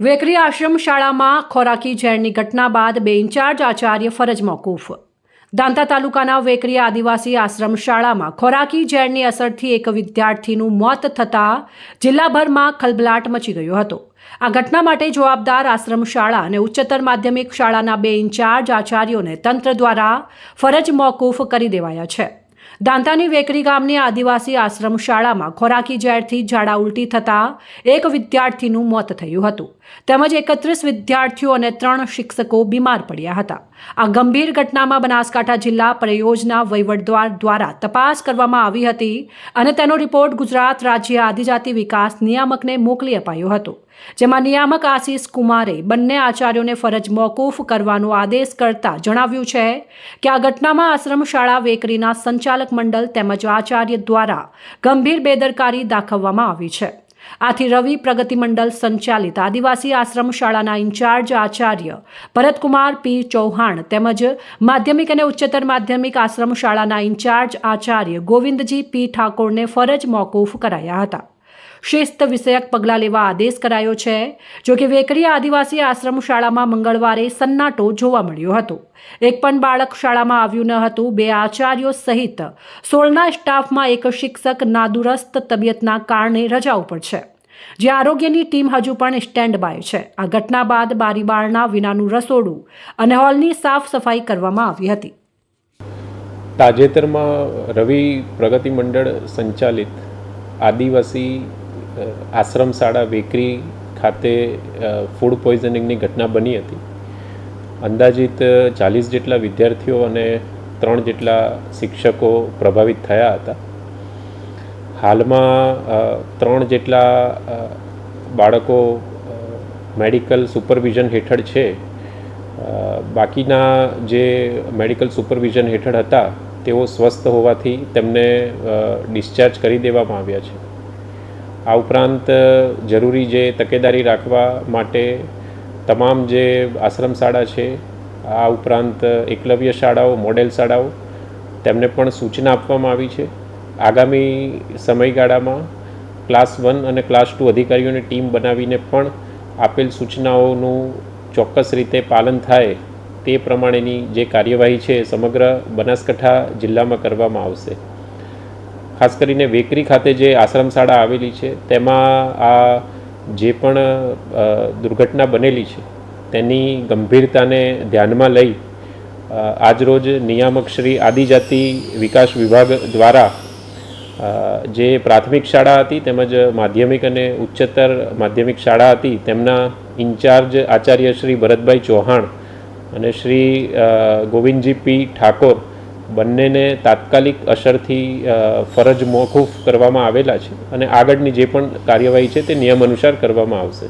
વેકરી આશ્રમ શાળામાં ખોરાકી ઝેરની ઘટના બાદ બે ઇન્ચાર્જ આચાર્ય ફરજ મોકૂફ. દાંતા તાલુકાના વેકરી આદિવાસી આશ્રમ શાળામાં ખોરાકી ઝેરની અસરથી એક વિદ્યાર્થીનું મોત થતાં જિલ્લાભરમાં ખલબલાટ મચી ગયો હતો. આ ઘટના માટે જવાબદાર આશ્રમ શાળા અને ઉચ્ચતર માધ્યમિક શાળાના બે ઇન્ચાર્જ આચાર્યોને તંત્ર દ્વારા ફરજ મોકૂફ કરી દેવાયા છે. દાંતાની વેકરી ગામની આદિવાસી આશ્રમ શાળામાં ખોરાકી ઝેરથી ઝાડા ઉલટી થતાં એક વિદ્યાર્થીનું મોત થયું હતું. તેમજ એકત્રીસ વિદ્યાર્થીઓ અને ત્રણ શિક્ષકો બીમાર પડ્યા હતા. આ ગંભીર ઘટનામાં બનાસકાંઠા જિલ્લા પરિયોજના વહીવટદ્વાર દ્વારા તપાસ કરવામાં આવી હતી અને તેનો રિપોર્ટ ગુજરાત રાજ્ય આદિજાતિ વિકાસ નિયામકને મોકલી અપાયો હતો. જેમાં નિયામક આશીષ કુમારે બંને આચાર્યોને ફરજ મોકૂફ કરવાનો આદેશ કરતા જણાવ્યું છે કે આ ઘટનામાં આશ્રમ શાળા વેકરીના સંચાલક મંડળ તેમજ આચાર્ય દ્વારા ગંભીર બેદરકારી દાખવવામાં આવી છે. આથી રવિ પ્રગતિ મંડળ સંચાલિત આદિવાસી આશ્રમ શાળાના ઇન્ચાર્જ આચાર્ય ભરતકુમાર પી ચૌહાણ તેમજ માધ્યમિક અને ઉચ્ચતર માધ્યમિક આશ્રમ શાળાના ઇન્ચાર્જ આચાર્ય ગોવિંદજી પી ઠાકોરને ફરજ મોકૂફ કરાયા હતા. શિસ્ત વિષયક પગલાં લેવા આદેશ કરાયો છે. જો કે વેકરી આદિવાસી આશ્રમ શાળામાં મંગળવારે સન્નાટો જોવા મળ્યો હતો. એક પણ બાળક શાળામાં આવ્યું ન હતું. બે આચાર્યો સહિત સોળના સ્ટાફમાં એક શિક્ષક નાદુરસ્ત તબિયતના કારણે રજા ઉપર છે. જે આરોગ્યની ટીમ હજુ પણ સ્ટેન્ડ બાય છે. આ ઘટના બાદ બારીબારણા વિનાનું રસોડું અને હોલની સાફ સફાઈ કરવામાં આવી હતી. તાજેતરમાં રવિ પ્રગતિ મંડળ સંચાલિત આદિવાસી આશ્રમ શાળા વેકરી ખાતે ફૂડ પોઈઝનિંગની ઘટના બની હતી. અંદાજિત ચાલીસ જેટલા વિદ્યાર્થીઓ અને ત્રણ જેટલા શિક્ષકો પ્રભાવિત થયા હતા. હાલમાં ત્રણ જેટલા બાળકો મેડિકલ સુપરવિઝન હેઠળ છે. બાકીના જે મેડિકલ સુપરવિઝન હેઠળ હતા, તેઓ સ્વસ્થ હોવાથી તેમને ડિસ્ચાર્જ કરી દેવામાં આવ્યા છે. આ ઉપરાંત જરૂરી જે તકેદારી રાખવા માટે તમામ જે આશ્રમ શાળા છે, આ ઉપરાંત એકલવ્ય શાળાઓ, મોડેલ શાળાઓ, તેમને પણ સૂચના આપવામાં આવી છે. આગામી સમયગાળામાં ક્લાસ વન અને ક્લાસ ટુ અધિકારીઓની ટીમ બનાવીને પણ આપેલ સૂચનાઓનું ચોક્કસ રીતે પાલન થાય તે પ્રમાણેની જે કાર્યવાહી છે સમગ્ર બનાસકાંઠા જિલ્લામાં કરવામાં આવશે. ખાસ કરીને વેકરી ખાતે જે આશ્રમ શાળા આવેલી છે, તેમાં આ જે પણ દુર્ઘટના બનેલી છે, તેની ગંભીરતાને ધ્યાનમાં લઈ આજરોજ નિયામક શ્રી આદિજાતિ વિકાસ વિભાગ દ્વારા જે પ્રાથમિક શાળા હતી તેમજ માધ્યમિક અને ઉચ્ચતર માધ્યમિક શાળા હતી, તેમના ઇન્ચાર્જ આચાર્ય શ્રી ભરતભાઈ ચૌહાણ અને શ્રી ગોવિંદજી પી ઠાકોર બંનેને તાત્કાલિક અસરથી ફરજ મોકૂફ કરવામાં આવેલા છે અને આગળની જે પણ કાર્યવાહી છે તે નિયમ અનુસાર કરવામાં આવશે.